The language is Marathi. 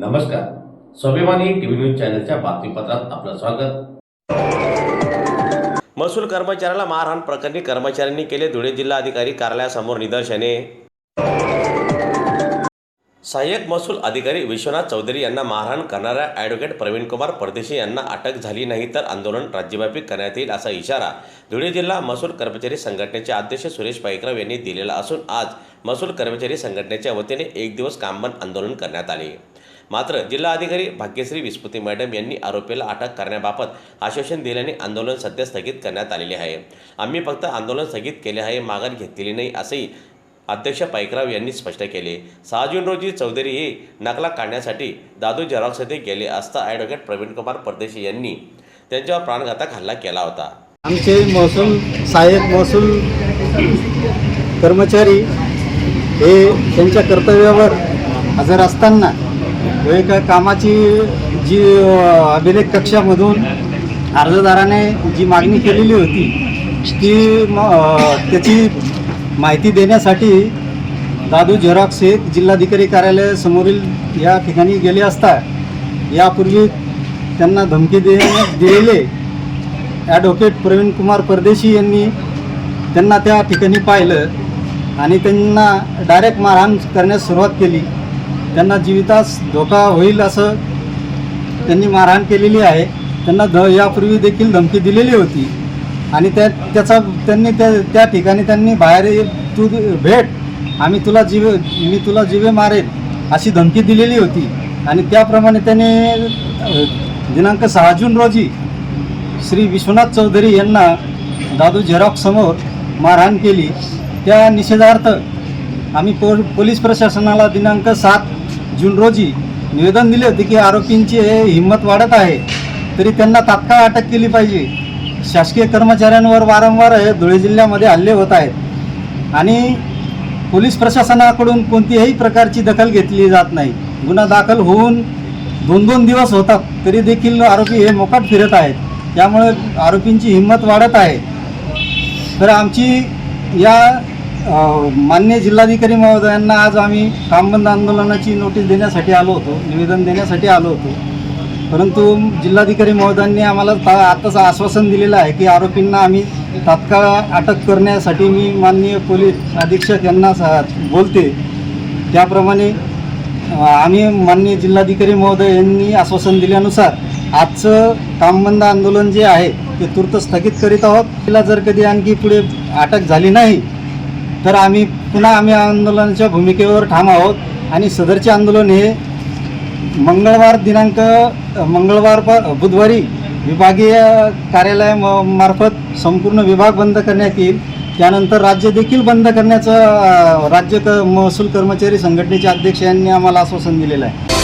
नमस्कार. स्वाभिमानी टीव्ही न्यूज चॅनलच्या बातमीपत्रात आपलं स्वागत. महसूल कर्मचाऱ्याला मारहाण प्रकरणी कर्मचाऱ्यांनी केले धुळे जिल्हा अधिकारी कार्यालयासमोर निदर्शने. सहाय्यक महसूल अधिकारी विश्वनाथ चौधरी यांना मारहाण करणाऱ्या ॲडव्होकेट प्रवीणकुमार परदेशी यांना अटक झाली नाही तर आंदोलन राज्यव्यापी करण्यात येईल असा इशारा धुळे जिल्हा महसूल कर्मचारी संघटनेचे अध्यक्ष सुरेश पाईकराव यांनी दिलेला असून आज महसूल कर्मचारी संघटनेच्या वतीने एक दिवस कामबंद आंदोलन करण्यात आले. मात्र जिल्हाधिकारी भाग्यश्री विस्पुते मॅडम यांनी आरोपीला अटक करण्याबाबत आश्वासन दिल्याने आंदोलन सध्या स्थगित करण्यात आलेले आहे. आम्ही फक्त आंदोलन स्थगित केले आहे माघार घेतलेली नाही असंही अध्यक्ष पैकराव यांनी स्पष्ट केले. सहा जून रोजी चौधरी हे नकला काढण्यासाठी दादू झेरॉक्स येथे गेले असता ॲडव्होकेट प्रवीणकुमार परदेशी यांनी त्यांच्यावर प्राणघातक हल्ला केला होता. आमचे महसूल सहाय्यक महसूल कर्मचारी हे त्यांच्या कर्तव्यावर हजर असताना एक कामाची जी अभिलेख कक्षामधून अर्जदाराने जी मागणी केलेली होती ती त्याची माहिती देण्यासाठी दादू झेरॉक्स हे जिल्हाधिकारी कार्यालयासमोरील या ठिकाणी गेले असता यापूर्वी त्यांना धमकी दे दिलेले ॲडव्होकेट प्रवीण कुमार परदेशी यांनी त्यांना त्या ठिकाणी पाहिलं आणि त्यांना डायरेक्ट मारहाण करण्यास सुरुवात केली. त्यांना जीवितास धोका होईल असं त्यांनी मारहाण केलेली आहे. त्यांना ध यापूर्वी देखील धमकी दिलेली होती. आणि त्या त्याचा त्यांनी त्या त्या ठिकाणी त्यांनी बाहेर ये- तू भेट आम्ही तुला जीवे मी तुला जीवे मारेल अशी धमकी दिलेली होती. आणि त्याप्रमाणे त्याने दिनांक सहा जून रोजी श्री विश्वनाथ चौधरी यांना दादू झेरॉक्ससमोर मारहाण केली. त्या निषेधार्थ आम्ही पो पोलीस प्रशासनाला दिनांक सात जून रोजी निवेदन दिले होते की आरोपींची हे हिंमत वाढत आहे तरी त्यांना तात्काळ अटक केली पाहिजे. शासकीय कर्मचाऱ्यांवर वारंवार हे धुळे जिल्ह्यामध्ये हल्ले होत आहेत. आणि पोलीस प्रशासनाकडून कोणतीही प्रकारची दखल घेतली जात नाही. गुन्हा दाखल होऊन दोन दोन दिवस होतात तरी देखील आरोपी हे मोकाट फिरत आहेत. त्यामुळे आरोपींची हिंमत वाढत आहे. तर आमची या मान्य जिल्हाधिकारी महोदयांना आज आम्ही कामबंद आंदोलनाची नोटीस देण्यासाठी आलो होतो निवेदन देण्यासाठी आलो होतो. परंतु जिल्हाधिकारी महोदयांनी आम्हाला ता आत्ताच आश्वासन दिलेलं आहे की आरोपींना आम्ही तात्काळ अटक करण्यासाठी मी माननीय पोलीस अधीक्षक यांना सा बोलते. त्याप्रमाणे आम्ही माननीय जिल्हाधिकारी महोदय यांनी आश्वासन दिल्यानुसार आजचं कामबंद आंदोलन जे आहे ते तूर्त स्थगित करीत आहोत. तिला जर कधी आणखी पुढे अटक झाली नाही तर आम्ही पुन्हा आम्ही आंदोलनाच्या भूमिकेवर ठाम आहोत. आणि सदरचे आंदोलन हे मंगळवार दिनांक मंगळवार प बुधवारी विभागीय कार्यालयामार्फत म- मार्फत संपूर्ण विभाग बंद करण्यात येईल. त्यानंतर राज्य देखील बंद करण्याचं राज्य क महसूल कर्मचारी संघटनेचे अध्यक्ष यांनी आम्हाला आश्वासन दिलेलं आहे.